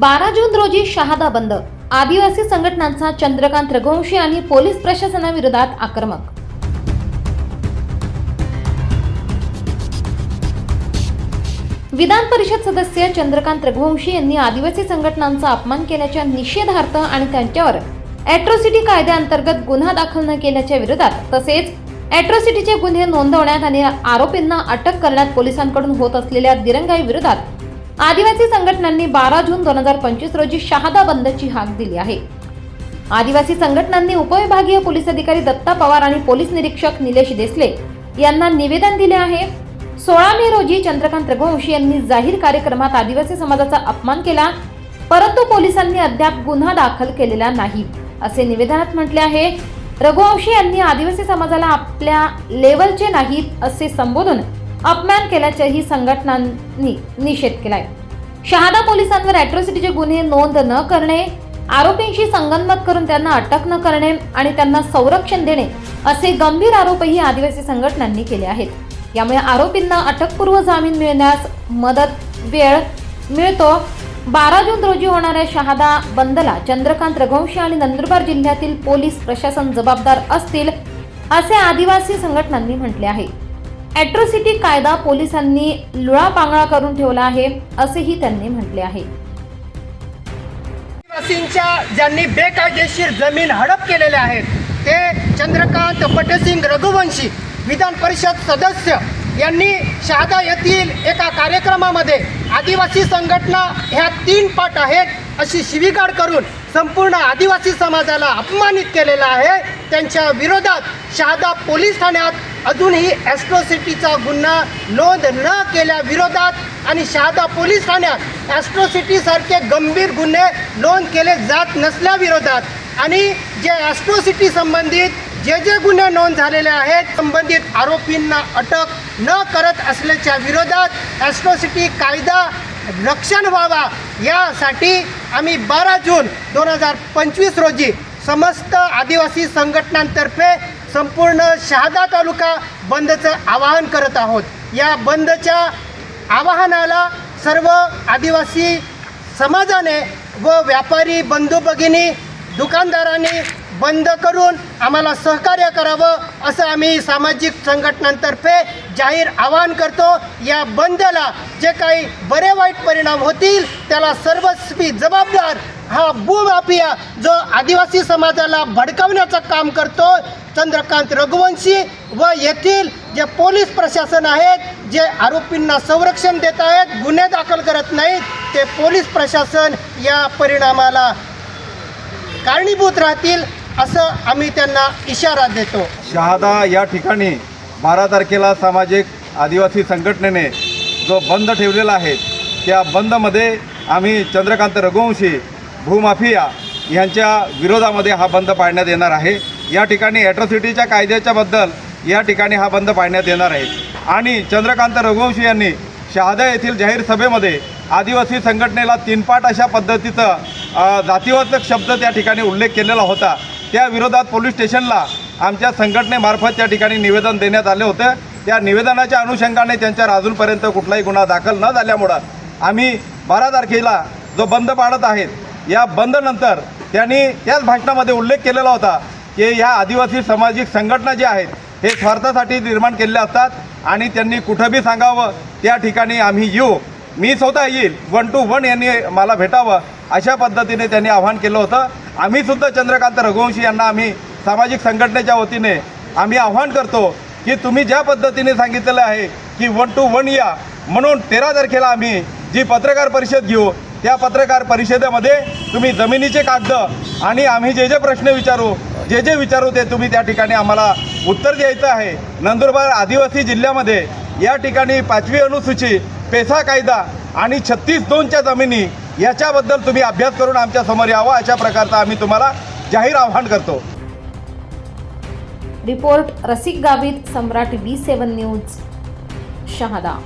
बारा जून रोजी शहादा बंद. आदिवासी संघटनांचा चंद्रकांत रघुवंशी आणि पोलीस प्रशासनाविरोधात आक्रमक. विधान परिषद सदस्य चंद्रकांत रघुवंशी यांनी आदिवासी संघटनांचा अपमान केल्याच्या निषेधार्थ आणि त्यांच्यावर अॅट्रॉसिटी कायद्याअंतर्गत गुन्हा दाखल न केल्याच्या विरोधात तसेच अॅट्रॉसिटीचे गुन्हे नोंदवण्यात आणि आरोपींना अटक करण्यात पोलिसांकडून होत असलेल्या दिरंगाई विरोधात आदिवासी संघटनांनी बारा जून दोन हजार पंचवीस रोजी शहादा बंदची हाक दिली आहे. आदिवासी संघटनांनी उपविभागीय पोलीस अधिकारी दत्ता पवार आणि पोलीस निरीक्षक निलेश देसले यांना निवेदन दिले आहे. सोळा मे रोजी चंद्रकांत रघुवंशी यांनी जाहीर कार्यक्रमात आदिवासी समाजाचा अपमान केला परंतु पोलिसांनी अद्याप गुन्हा दाखल केलेला नाही असे निवेदनात म्हटले आहे. रघुवंशी यांनी आदिवासी समाजाला आपल्या लेवलचे नाहीत असे संबोधून अपमान केल्याच्याही संघटनांनी निषेध केलाय. शहादा पोलिसांवर अॅट्रॉसिटीचे गुन्हे नोंद न करणे आरोपींशी संगनमत करून त्यांना अटक न करणे आणि त्यांना संरक्षण देणे असे गंभीर आरोपही आदिवासी संघटनांनी केले आहेत. यामुळे आरोपींना अटकपूर्व जामीन मिळण्यास मदत वेळ मिळतो. बारा जून रोजी होणाऱ्या शहादा बंदला चंद्रकांत रघुवंशी आणि नंदुरबार जिल्ह्यातील पोलीस प्रशासन जबाबदार असतील असे आदिवासी संघटनांनी म्हटले आहे. अॅट्रॉसिटी कायदा पोलिसांनी लुळापांगळा करून ठेवला आहे असेही त्यांनी म्हटले आहे. आदिवासींच्या ज्यांनी बेकायदेशीर जमीन हडप केलेल्या आहेत ते चंद्रकांत पटसिंग रघुवंशी विधान परिषद सदस्य यांनी शहादा येथील एका कार्यक्रमामध्ये आदिवासी संघटना ह्या तीन पट आहेत अशी शिवीगाळ करून संपूर्ण आदिवासी समाजाला अपमानित केलेला आहे. त्यांच्या विरोधात शहादा पोलीस ठाण्यात अजूनही ॲस्ट्रोसिटीचा गुन्हा नोंद न केल्याविरोधात आणि शहादा पोलीस ठाण्यात ॲस्ट्रोसिटीसारखे गंभीर गुन्हे नोंद केले जात नसल्याविरोधात आणि जे ॲस्ट्रोसिटी संबंधित जे जे गुन्हे नोंद झालेले आहेत संबंधित आरोपींना अटक न करत असल्याच्या विरोधात ॲस्ट्रॉसिटी कायदा रक्षण व्हावा यासाठी आम्ही बारा जून दोन हजार पंचवीस रोजी समस्त आदिवासी संघटनांतर्फे संपूर्ण शहादा तालुका बंदचं आवाहन करत आहोत. या बंदच्या आवाहनाला सर्व आदिवासी समाजाने व व्यापारी बंधू भगिनी दुकानदारांनी बंद करून आम्हाला सहकार्य करावं असं आम्ही सामाजिक संघटनांतर्फे जाहीर आवाहन करतो. या बंदला जे काही बरे वाईट परिणाम होतील त्याला सर्वस्वी जबाबदार हा भूमाफिया जो आदिवासी समाजाला भडकावण्याचं काम करतो चंद्रकांत रघुवंशी व येथील जे पोलीस प्रशासन आहेत जे आरोपींना संरक्षण देत आहेत गुन्हे दाखल करत नाहीत ते पोलीस प्रशासन या परिणामाला कारणीभूत राहतील. असं आम्ही त्यांना इशारा देतो. शहादा या ठिकाणी बारा तारखेला सामाजिक आदिवासी संघटनेने जो बंद ठेवलेला आहे त्या बंदमध्ये आम्ही चंद्रकांत रघुवंशी भूमाफिया यांच्या विरोधामध्ये हा बंद पाळण्यात येणार आहे. या ठिकाणी ॲट्रॉसिटीच्या कायद्याच्याबद्दल या ठिकाणी हा बंद पाळण्यात येणार आहे. आणि चंद्रकांत रघुवंशी यांनी शहादा येथील जाहीर सभेमध्ये आदिवासी संघटनेला तीनपाट अशा पद्धतीचं जातीवाचक शब्द त्या ठिकाणी उल्लेख केलेला होता. त्या विरोधात पोलीस स्टेशनला आमच्या संघटनेमार्फत त्या ठिकाणी निवेदन देण्यात आले होतं. त्या निवेदनाच्या अनुषंगाने त्यांच्यावर अजूनपर्यंत कुठलाही गुन्हा दाखल न झाल्यामुळं आम्ही बारा तारखेला जो बंद पाडत आहेत या बंदनंतर त्यांनी त्याच भाषणामध्ये उल्लेख केलेला होता की ह्या आदिवासी सामाजिक संघटना ज्या आहेत हे स्वार्थासाठी निर्माण केलेल्या असतात आणि त्यांनी कुठं बी सांगावं त्या ठिकाणी आम्ही येऊ. मी स्वतः येईल. वन टू वन यांनी मला भेटावं. अशा पद्धतीने त्यांनी आव्हान केलं होतं. आम्ही सुद्धा चंद्रकांत रघुवंशी यांना आम्ही सामाजिक संघटनेच्या वतीने आम्ही आव्हान करतो की तुम्ही ज्या पद्धतीने सांगितलेलं आहे की वन टू वन या म्हणून तेरा तारखेला आम्ही जी पत्रकार परिषद घेऊ त्या पत्रकार परिषदेमध्ये तुम्ही जमिनीचे कागद आणि आम्ही जे जे प्रश्न विचारू जे जे विचारू ते तुम्ही त्या ठिकाणी आम्हाला उत्तर द्यायचं आहे. नंदुरबार आदिवासी जिल्ह्यामध्ये या ठिकाणी पाचवी अनुसूची पेसा कायदा आणि छत्तीस दोनच्या जमिनी याच्याबद्दल तुम्ही अभ्यास करून आमच्यासमोर यावा अशा प्रकारचं आम्ही तुम्हाला जाहीर आव्हान करतो. Report Rasik Gavit Samrat B seven news Shahada.